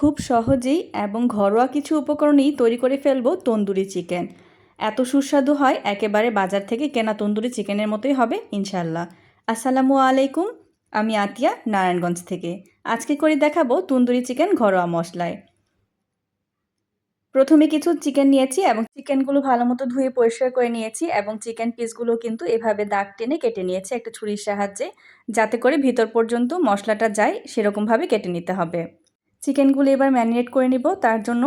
খুব সহজেই এবং ঘরোয়া কিছু উপকরণেই তৈরি করে ফেলব তন্দুরি চিকেন। এত সুস্বাদু হয় একেবারে বাজার থেকে কেনা তন্দুরি চিকেনের মতোই হবে ইনশাল্লাহ আসসালামু আলাইকুম, আমি আতিয়া, নারায়ণগঞ্জ থেকে। আজকে করে দেখাবো তন্দুরি চিকেন ঘরোয়া মশলায়। প্রথমে কিছু চিকেন নিয়েছি এবং চিকেনগুলো ভালো মতো ধুয়ে পরিষ্কার করে নিয়েছি এবং চিকেন পিসগুলো কিন্তু এভাবে দাগ টেনে কেটে নিয়েছি একটা ছুরির সাহায্যে, যাতে করে ভিতর পর্যন্ত মশলাটা যায়, সেরকমভাবে কেটে নিতে হবে। চিকেনগুলো এবার ম্যারিনেট করে নিব। তার জন্য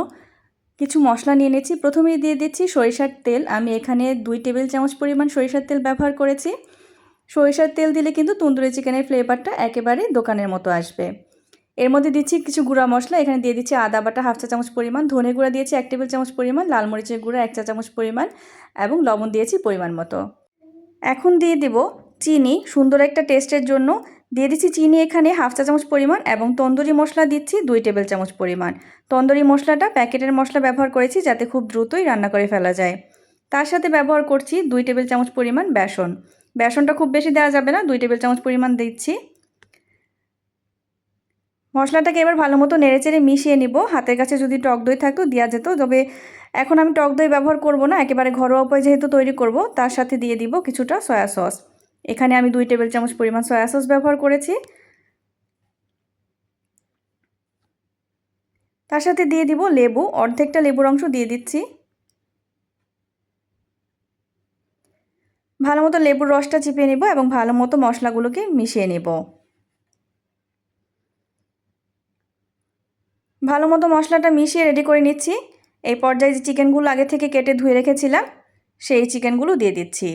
কিছু মশলা নিয়ে নিয়েছি। প্রথমেই দিয়ে দিচ্ছি সরিষার তেল। আমি এখানে দুই টেবিল চামচ পরিমাণ সরিষার তেল ব্যবহার করেছি। সরিষার তেল দিলে কিন্তু তন্দুরি চিকেনের ফ্লেভারটা একেবারে দোকানের মতো আসবে। এর মধ্যে দিচ্ছি কিছু গুঁড়া মশলা। এখানে দিয়ে দিচ্ছি আদা বাটা হাফ চা চামচ পরিমাণ, ধনে গুঁড়া দিয়েছি এক টেবিল চামচ পরিমাণ, লাল মরিচের গুঁড়া এক চা চামচ পরিমাণ এবং লবণ দিয়েছি পরিমাণ মতো। এখন দিয়ে দেব চিনি। সুন্দর একটা টেস্টের জন্য দিয়ে দিচ্ছি চিনি এখানে হাফ চা চামচ পরিমাণ এবং তন্দুরি মশলা দিচ্ছি দুই টেবিল চামচ পরিমাণ। তন্দুরি মশলাটা প্যাকেটের মশলা ব্যবহার করেছি যাতে খুব দ্রুতই রান্না করে ফেলা যায়। তার সাথে ব্যবহার করছি দুই টেবিল চামচ পরিমাণ বেসন। বেসনটা খুব বেশি দেওয়া যাবে না, দুই টেবিল চামচ পরিমাণ দিচ্ছি। মশলাটাকে এবার ভালো মতো নেড়েচেড়ে মিশিয়ে নিব। হাতের কাছে যদি টক দই থাকতো দেওয়া যেত, তবে এখন আমি টক দই ব্যবহার করব না, একেবারে ঘরোয়া উপায় যেহেতু তৈরি করব, তার সাথে দিয়ে দিব কিছুটা সয়া সস। এখানে আমি দুই টেবিল চামচ পরিমাণ সয়া সস ব্যবহার করেছি। তার সাথে দিয়ে দিব লেবু, অর্ধেকটা লেবুর অংশ দিয়ে দিচ্ছি। ভালো মতো লেবুর রসটা চিপিয়ে নেব এবং ভালো মতো মশলাগুলোকে মিশিয়ে নেব। ভালো মতো মশলাটা মিশিয়ে রেডি করে নিচ্ছি। এই পর্যায়ে যে চিকেনগুলো আগে থেকে কেটে ধুয়ে রেখেছিলাম, সেই চিকেনগুলো দিয়ে দিচ্ছি।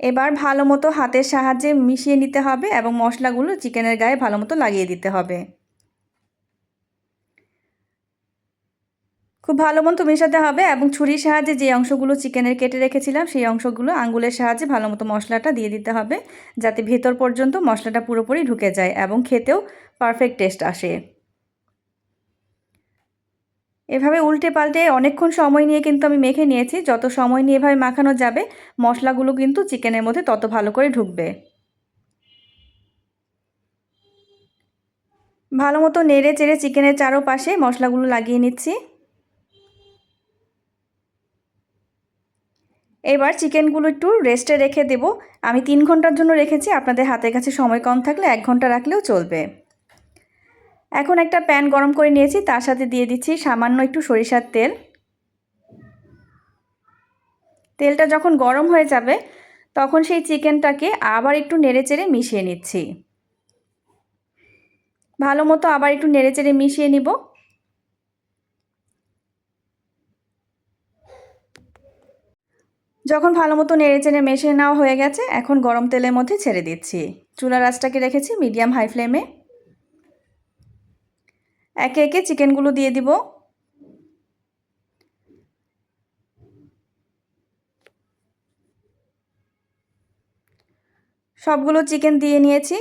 এবার ভালো মতো হাতের সাহায্যে মিশিয়ে নিতে হবে এবং মশলাগুলো চিকেনের গায়ে ভালো মতো লাগিয়ে দিতে হবে। খুব ভালো মতো মেশাতে হবে এবং ছুরির সাহায্যে যে অংশগুলো চিকেনের কেটে রেখেছিলাম, সেই অংশগুলো আঙ্গুলের সাহায্যে ভালো মতো মশলাটা দিয়ে দিতে হবে, যাতে ভেতর পর্যন্ত মশলাটা পুরোপুরি ঢুকে যায় এবং খেতেও পারফেক্ট টেস্ট আসে। এভাবে উল্টে পাল্টে অনেকক্ষণ সময় নিয়ে কিন্তু আমি মেখে নিয়েছি। যত সময় নিয়ে এভাবে মাখানো যাবে, মশলাগুলো কিন্তু চিকেনের মধ্যে তত ভালো করে ঢুকবে। ভালো মতো নেড়ে চেড়ে চিকেনের চারোপাশে মশলাগুলো লাগিয়ে নিচ্ছি। এবার চিকেনগুলো একটু রেস্টে রেখে দেব। আমি তিন ঘণ্টার জন্য রেখেছি, আপনাদের হাতের কাছে সময় কম থাকলে এক ঘণ্টা রাখলেও চলবে। এখন একটা প্যান গরম করে নিয়েছি, তার সাথে দিয়ে দিচ্ছি সামান্য একটু সরিষার তেল। তেলটা যখন গরম হয়ে যাবে, তখন সেই চিকেনটাকে আবার একটু নেড়েচেড়ে মিশিয়ে নিচ্ছি। ভালো মতো আবার একটু নেড়েচেড়ে মিশিয়ে নিব। যখন ভালো মতো নেড়ে চেড়ে মেশে নেওয়া হয়ে গেছে, এখন গরম তেলের মধ্যে ছেড়ে দিচ্ছি। চুলার আঁচটাকে রেখেছি মিডিয়াম হাই ফ্লেমে। একে একে চিকেনগুলো দিয়ে দিব। সবগুলো চিকেন দিয়ে নিয়েছি।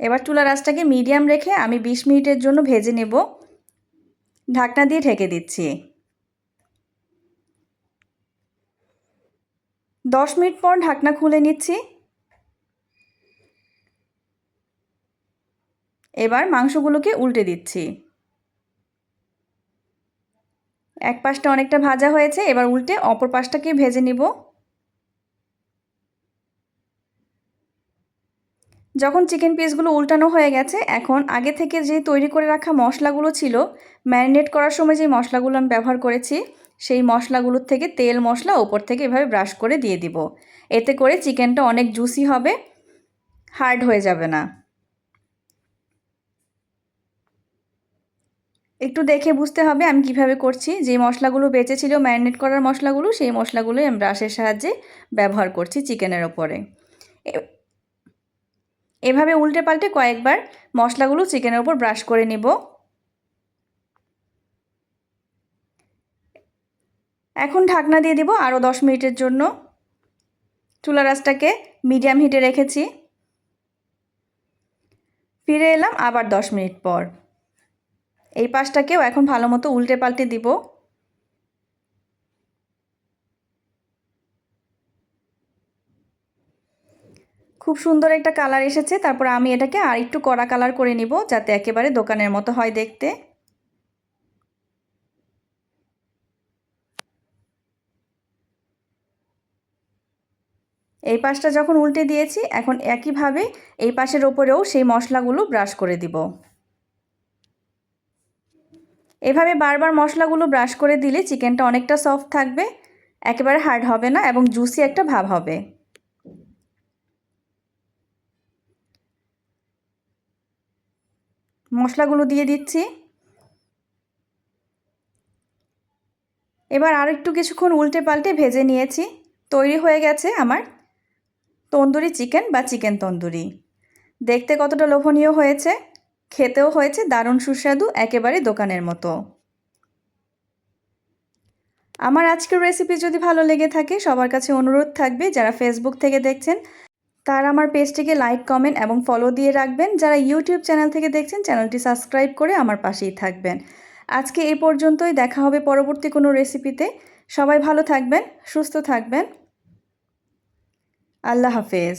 এবার চুলা আঁচটাকে মিডিয়াম রেখে আমি ২০ মিনিটের জন্য ভেজে নেব। ঢাকনা দিয়ে ঢেকে দিচ্ছি। দশ মিনিট পর ঢাকনা খুলে নিচ্ছি। এবার মাংসগুলোকে উল্টে দিচ্ছি। এক পাশটা অনেকটা ভাজা হয়েছে, এবার উল্টে অপর পাশটাকে ভেজে নিব। যখন চিকেন পিসগুলো উল্টানো হয়ে গেছে, এখন আগে থেকে যে তৈরি করে রাখা মশলাগুলো ছিল, ম্যারিনেট করার সময় যে মশলাগুলো আমি ব্যবহার করেছি, সেই মশলাগুলোর থেকে তেল মশলা ওপর থেকে এভাবে ব্রাশ করে দিয়ে দিব। এতে করে চিকেনটা অনেক জুসি হবে, হার্ড হয়ে যাবে না। একটু দেখে বুঝতে হবে আমি কীভাবে করছি। যে মশলাগুলো বেঁচে ছিল ম্যারিনেট করার মশলাগুলো, সেই মশলাগুলোই আমি ব্রাশের সাহায্যে ব্যবহার করছি চিকেনের ওপরে। এভাবে উল্টে পাল্টে কয়েকবার মশলাগুলো চিকেনের ওপর ব্রাশ করে নিব। এখন ঢাকনা দিয়ে দিব আরও দশ মিনিটের জন্য। চুলা রাসটাকে মিডিয়াম হিটে রেখেছি। ফিরে এলাম আবার দশ মিনিট পর। এই পাশটাকেও এখন ভালো মতো উল্টে পাল্টে দিব। খুব সুন্দর একটা কালার এসেছে, তারপর আমি এটাকে আর একটু কড়া কালার করে নিব যাতে একেবারে দোকানের মতো হয় দেখতে। এই পাশটা যখন উল্টে দিয়েছি, এখন একইভাবে এই পাশের ওপরেও সেই মশলাগুলো ব্রাশ করে দিব। এভাবে বারবার মশলাগুলো ব্রাশ করে দিলে চিকেনটা অনেকটা সফট থাকবে, একেবারে হার্ড হবে না এবং জুসি একটা ভাব হবে। মশলাগুলো দিয়ে দিচ্ছি। এবার আর একটু কিছুক্ষণ উল্টে পাল্টে ভেজে নিয়েছি। তৈরি হয়ে গেছে আমার তন্দুরি চিকেন বা চিকেন তন্দুরি। দেখতে কতটা লোভনীয় হয়েছে। খেতেও হয়েছে দারুণ সুস্বাদু, একেবারে দোকানের মতো। আমার আজকের রেসিপি যদি ভালো লেগে থাকে, সবার কাছে অনুরোধ থাকবে, যারা ফেসবুক থেকে দেখছেন, তার আমার পেজটিকে লাইক কমেন্ট এবং ফলো দিয়ে রাখবেন। যারা ইউটিউব চ্যানেল থেকে দেখছেন চ্যানেলটি সাবস্ক্রাইব করে আমার পাশেই থাকবেন। আজকে এই পর্যন্তই, দেখা হবে পরবর্তী কোনো রেসিপিতে সবাই ভালো থাকবেন, সুস্থ থাকবেন। আল্লাহ হাফেজ।